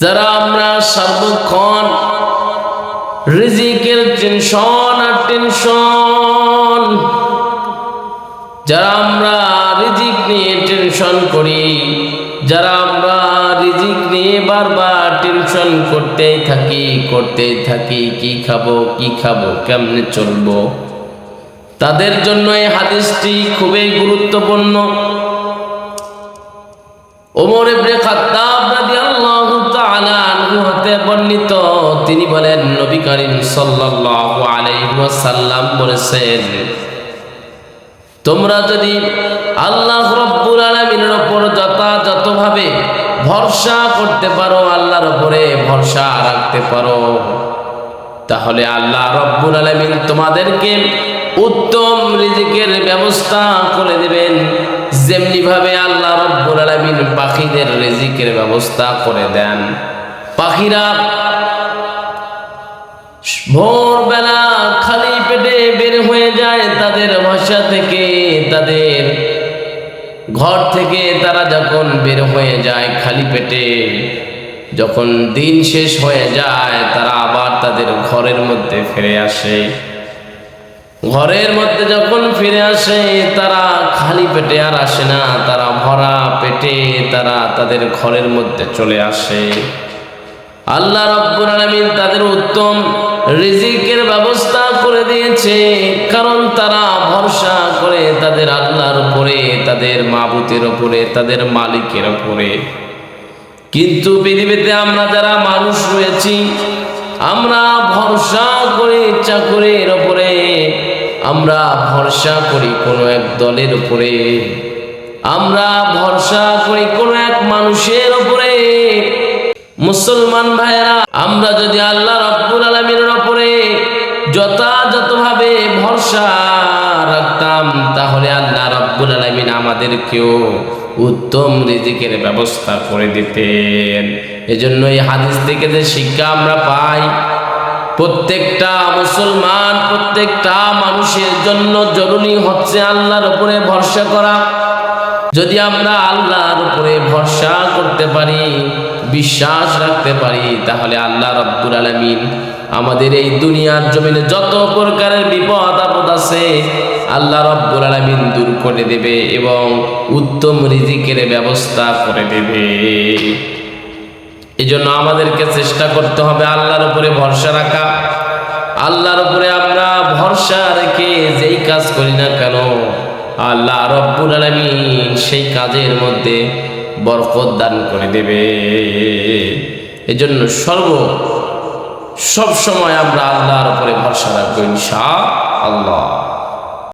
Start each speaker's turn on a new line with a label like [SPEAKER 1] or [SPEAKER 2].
[SPEAKER 1] যারা আমরা সর্বক্ষণ রিজিকের টেনশন আর টেনশন, যারা আমরা রিজিক নিয়ে টেনশন করি, যারা আমরা রিজিক নিয়ে বারবার টেনশন করতেই থাকি করতেই থাকি, কি খাব কি খাব, কেমনে চলবো? তাদের জন্য এই হাদিসটি খুবই গুরুত্বপূর্ণ। ওমর ইবনে খাত্তাব হতে বর্ণিত, তিনি বলেন, নবী করিম সাল্লাল্লাহু আলাইহি ওয়াসাল্লাম বলেছেন, তোমরা যদি আল্লাহ রব্বুল আলামিনের উপর যথাযথভাবে ভরসা করতে পারো, আল্লাহর উপরে ভরসা রাখতে পারো, তাহলে আল্লাহ রব্বুল আলামিন তোমাদেরকে উত্তম রিজিকের ব্যবস্থা করে দেবেন। যেমনি ভাবে আল্লাহ রব্বুল আলামিন পাখিদের রিজিকের ব্যবস্থা করে দেন। পাখিরা ভোরবেলা খালি পেটে বের হয়ে যায় তাদের বাসা থেকে, তাদের ঘর থেকে তারা যখন বের হয়ে যায় খালি পেটে, যখন দিন শেষ হয়ে যায় তারা আবার তাদের ঘরের মধ্যে ফিরে আসে। ঘরের মধ্যে যখন ফিরে আসে তারা খালি পেটে আর আসে না, তারা ভরা পেটে তারা তাদের ঘরের মধ্যে চলে আসে। আল্লাহ রব্বুল আলামিন তাদের উত্তম রিজিকের ব্যবস্থা করে দিয়েছে, কারণ তারা ভরসা করে তাদের আল্লাহর উপরে, তাদের মাবুতের উপরে, তাদের মালিকের উপরে। কিন্তু পৃথিবীতে আমরা যারা মানুষ রয়েছি, আমরা ভরসা করে, চাকরির উপরে, আমরা ভরসা করি কোনো এক দলের উপরে। আমরা ভরসা করি মুসলমান ভাইয়েরা, আমরা যদি আল্লাহ রব্বুল আলমীর উপরে যথাযথভাবে ভরসা রাখতাম, তাহলে আল্লাহ রব্বুল আলমিন আমাদেরকেও উত্তম রিজিকের ব্যবস্থা করে দিতেন। এজন্য এই হাদিস থেকে যে শিক্ষা আমরা পাই, প্রত্যেকটা মুসলমান, প্রত্যেকটা মানুষের জন্য জরুরি হচ্ছে আল্লাহর উপরে ভরসা করা। যদি আমরা আল্লাহর উপরে ভরসা করতে পারি বিশ্বাস রাখতে পারি, তাহলে আল্লাহ রব্বুল আলমিন আমাদের এই দুনিয়ার জমিনে যত প্রকারের বিপদ আপদ আছে, আল্লাহ রব্বুল আলমিন দূর করে দেবে এবং উত্তম রিজিকের ব্যবস্থা করে দেবে। এই জন্য আমাদেরকে চেষ্টা করতে হবে আল্লাহর উপরে ভরসা রাখা। আল্লাহর উপরে আমরা ভরসা রেখে যেই কাজ করি না কেন, আল্লাহ রব্বুল আলমিন সেই কাজের মধ্যে বরকত দান করে দেবে। এজন্য সর্ব, সব সময় আমরা আল্লাহর উপরে ভরসা রাখব ইনশা আল্লাহ